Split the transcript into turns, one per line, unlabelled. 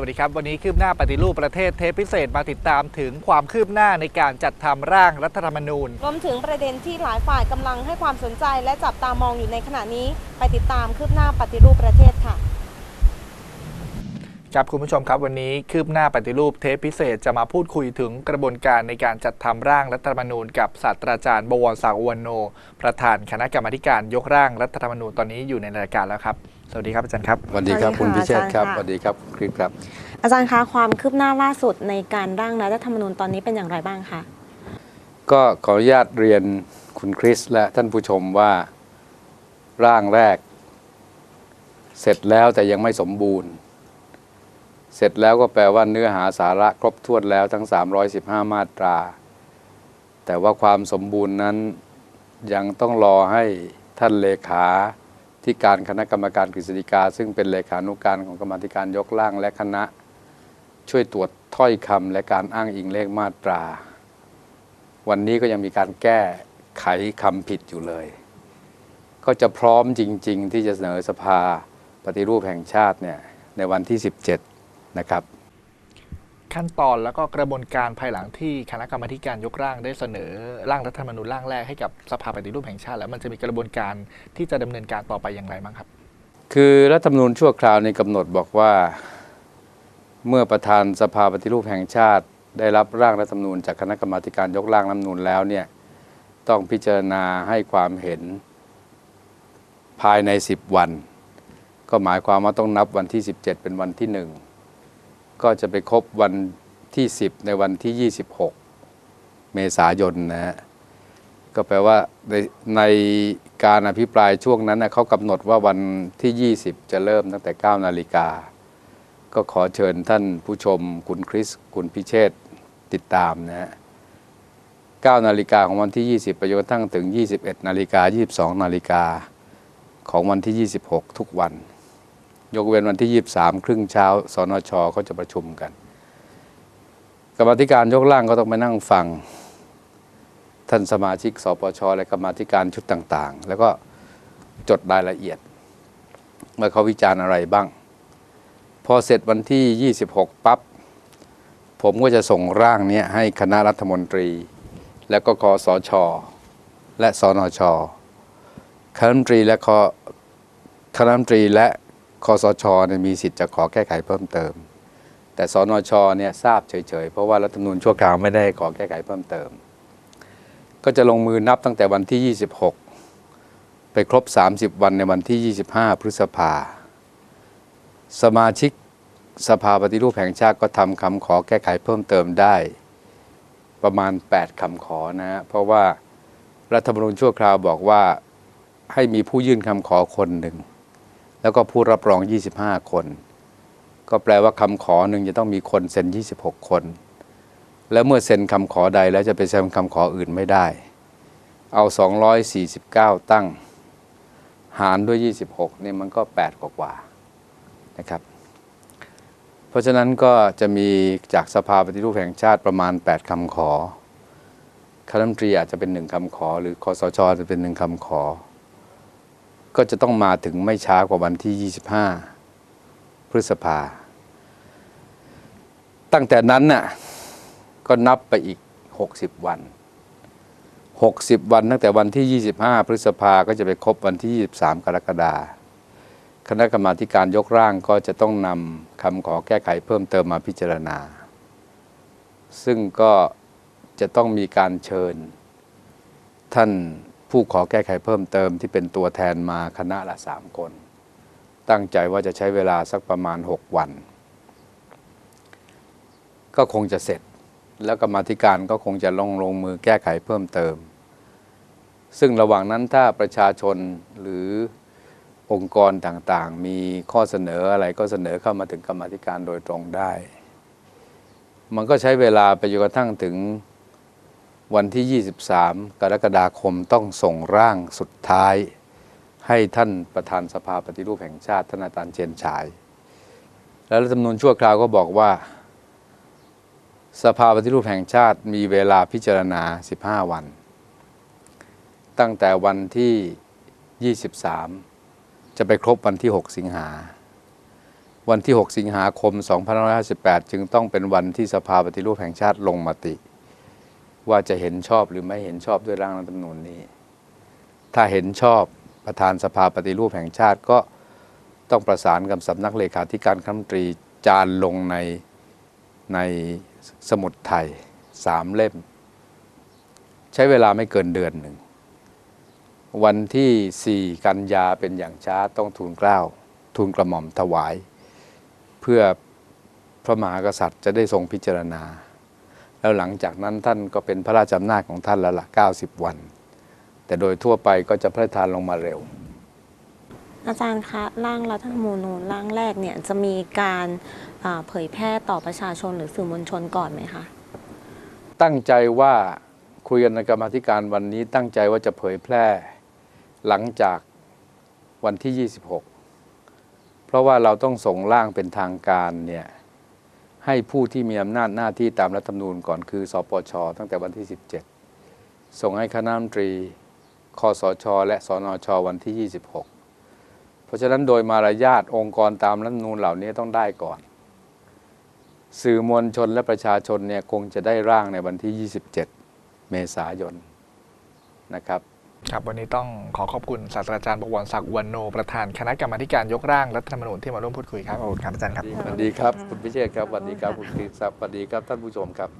สวัสดีครับ วันนี้คืบหน้าปฏิรูปประเทศเทปพิเศษมาติดตามถึงความคืบหน้าในการจัดทำร่างรัฐธรรมนูญ
รวมถึงประเด็นที่หลายฝ่ายกำลังให้ความสนใจและจับตามองอยู่ในขณะนี้ ไปติดตามคืบหน้าปฏิรูปประเทศค่ะ
ครับคุณผู้ชมครับวันนี้คืบหน้าปฏิรูปเทปพิเศษจะมาพูดคุยถึงกระบวนการในการจัดทำร่างรัฐธรรมนูญกับศาสตราจารย์บวรศักดิ์อวนโน ประธานคณะกรรมาธิการยกร่างรัฐธรรมนูญตอนนี้อยู่ในรายการแล้วครับ สวัสดีครับอาจารย์ครับ
สวัสดีครับ
สวั
คุ
ส
ณ
ดี
พิ
ค่ะ
เชษฐ์ครับ
อาจารย์ค่ะ
สวัสดีครับคริสครับ
อาจารย์คะความคืบหน้าล่าสุดในการร่างรัฐธรรมนูญตอนนี้เป็นอย่างไรบ้างคะ
ก็ขออนุญาตเรียนคุณคริสและท่านผู้ชมว่าร่างแรก เสร็จแล้วแต่ยังไม่สมบูรณ์ เสร็จแล้วก็แปลว่าเนื้อหาสาระครบถ้วนแล้วทั้ง 315 มาตรา แต่ว่าความสมบูรณ์นั้นยังต้องรอให้ท่านเลขาที่การคณะกรรมการกฤษฎีกา ซึ่งเป็นเลขานุการของกรรมธิการยกร่างและคณะ ช่วยตรวจถ้อยคำและการอ้างอิงเลขมาตรา วันนี้ก็ยังมีการแก้ไขคำผิดอยู่เลย ก็จะพร้อมจริง ๆ ที่จะเสนอสภาปฏิรูปแห่งชาติเนี่ยในวันที่ 17 นะครับ
ขั้นตอนแล้วก็กระบวนการภายหลังที่คณะกรรมาธิการยกร่างได้เสนอร่างรัฐธรรมนูญร่างแรกให้กับสภาปฏิรูปแห่งชาติ แล้วมันจะมีกระบวนการที่จะดำเนินการต่อไปอย่างไรบ้างครับ
คือรัฐธรรมนูญชั่วคราวในกำหนดบอกว่า เมื่อประธานสภาปฏิรูปแห่งชาติ ได้รับร่างรัฐธรรมนูญจากคณะกรรมาธิการยกร่างรัฐธรรมนูญแล้วเนี่ยต้องพิจารณาให้ความเห็นภายใน 10 วัน ก็หมายความว่าต้องนับวันที่ 17 เป็นวันที่1 ก็จะไปครบวันที่ 10 ในวันที่ 26 เมษายนนะฮะก็แปลว่าในในการอภิปรายช่วงนั้นนะเขากำหนดว่าวันที่ 20 จะเริ่มตั้งแต่ 9 นาฬิกา ก็ขอเชิญท่านผู้ชมคุณคริส คุณพิเชษติดตามนะฮะ9นาฬิกาของวันที่ 20 ไปจนกระทั่งถึง 21 นาฬิกา 22 นาฬิกาของวันที่ 26 ทุกวัน ยกเว้นวันที่ 23 ครึ่งเช้าสนชเขาจะประชุมกัน กรรมธิการยกร่างก็ต้องไปนั่งฟัง ท่านสมาชิกสปชและกรรมธิการชุดต่างๆ แล้วก็จดรายละเอียดว่าเขาวิจารณ์อะไรบ้าง พอเสร็จวันที่ 26 ปั๊บผมก็จะส่งร่างนี้ให้คณะรัฐมนตรี แล้วก็คอสชและสนชคณะรัฐมนตรีและคอคณะรัฐมนตรีและ คอสชเนี่ยมีสิทธิ์จะขอแก้ไขเพิ่มเติม แต่สนชเนี่ยทราบเฉยๆ เพราะว่ารัฐธรรมนูญชั่วคราวไม่ได้ขอแก้ไขเพิ่มเติม ก็จะลงมือนับตั้งแต่วันที่ 26 ไปครบ 30 วันในวันที่ 25 พฤษภา สมาชิกสภาปฏิรูปแห่งชาติก็ทำคำขอแก้ไขเพิ่มเติมได้ ประมาณ 8คำขอนะฮะเพราะว่ารัฐธรรมนูญชั่วคราวบอกว่าให้มีผู้ยื่นคำขอคนหนึ่ง แล้วก็ผู้รับรอง 25 คน ก็แปลว่าคำขอหนึ่งจะต้องมีคนเซ็น 26 คน แล้วเมื่อเซ็นคำขอใดแล้วจะไปเซ็นคำขออื่นไม่ได้ เอา 249 ตั้ง หารด้วย 26เนี่ยมันก็ 8 กว่ากว่าๆนะครับเพราะฉะนั้นก็จะมีจากสภาปฏิรูปแห่งชาติประมาณ 8คำขอคณะรัฐมนตรีอาจจะเป็นหนึ่งคำขอ หรือคอสชจะเป็นหนึ่งคำขอ ก็จะต้องมาถึงไม่ช้ากว่าวันที่ 25 พฤษภา ตั้งแต่นั้นน่ะก็นับไปอีก 60 วัน 60 วันตั้งแต่วันที่ 25 พฤษภาก็จะไปครบวันที่ 23 กรกฎาคณะกรรมาการยกร่างก็จะต้องนำคำขอแก้ไขเพิ่มเติมมาพิจารณา ซึ่งก็จะต้องมีการเชิญ ท่าน ผู้ขอแก้ไขเพิ่มเติมที่เป็นตัวแทนมาคณะละ3คน ตั้งใจว่าจะใช้เวลาสักประมาณ 6 วัน ก็คงจะเสร็จ แล้วกรรมธิการก็คงจะลงลงมือแก้ไขเพิ่มเติม ซึ่งระหว่างนั้นถ้าประชาชนหรือองค์กรต่างๆ มีข้อเสนออะไรก็เสนอเข้ามาถึงกรรมธิการโดยตรงได้ มันก็ใช้เวลาไปจนกระทั่งถึง วันที่ 23 กรกฎาคมต้องส่งร่างสุดท้าย ให้ท่านประธานสภาปฏิรูปแห่งชาติท่านอาจารย์เชนชาย แล้วรัฐธรรมนูญชั่วคราวก็บอกว่า สภาปฏิรูปแห่งชาติมีเวลาพิจารณา 15 วัน ตั้งแต่วันที่ 23 จะไปครบวันที่ 6 สิงหา วันที่ 6 สิงหาคม 2558 จึงต้องเป็นวันที่สภาปฏิรูปแห่งชาติลงมติ ว่าจะเห็นชอบหรือไม่เห็นชอบด้วยร่างรัฐธรรมนูญนี้ ถ้าเห็นชอบประธานสภาปฏิรูปแห่งชาติก็ต้องประสานกับสำนักเลขาธิการคณะรัมนตรีจานลงในในสมุดไทยสามเล่ม ใช้เวลาไม่เกินเดือนหนึ่ง วันที่ 4 กันยาเป็นอย่างช้าต้องทูลเกล้าทูลกระหม่อมถวาย เพื่อพระมหากษัตริย์จะได้ทรงพิจารณา แล้วหลังจากนั้นท่านก็เป็นพระราชอำนาจของท่านแล้วล่ะ90 วัน แต่โดยทั่วไปก็จะพระราชทานลงมาเร็ว
อาจารย์คะร่างรัฐธรรมนูญร่างแรกเนี่ยจะมีการอ่าเผยแพร่ต่อประชาชนหรือสื่อมวลชนก่อนไหมคะ
ตั้งใจว่าคุยกันในกรรมาธิการวันนี้ตั้งใจว่าจะเผยแพร่หลังจากวันที่ 26 เพราะว่าเราต้องส่งร่างเป็นทางการเนี่ย ให้ผู้ที่มีอำนาจหน้าที่ตามรัฐธรรมนูญก่อนคือ สปช ตั้งแต่วันที่ 17 ส่งให้คณะมนตรีคอสช และสนช วันที่ 26 เพราะฉะนั้นโดยมารยาทองค์กรตามรัฐธรรมนูญเหล่านี้ต้องได้ก่อน สื่อมวลชนและประชาชนเนี่ยคงจะได้ร่างในวันที่ 27 เมษายนนะครับ
ครับวันนี้ต้องขอขอบคุณศาสตราจารย์บวรศักดิ์วันโน ประธานคณะกรรมาการยกร่างรัฐธรรมนูญที่มาร่วมพูดคุยครับขอบคุณครับอาจารย์ครับ
สวัสดีครับคุณพิเชษครับสวัสดีครับคุณคริสครับสวัสดีครับท่านผู้ชมครับ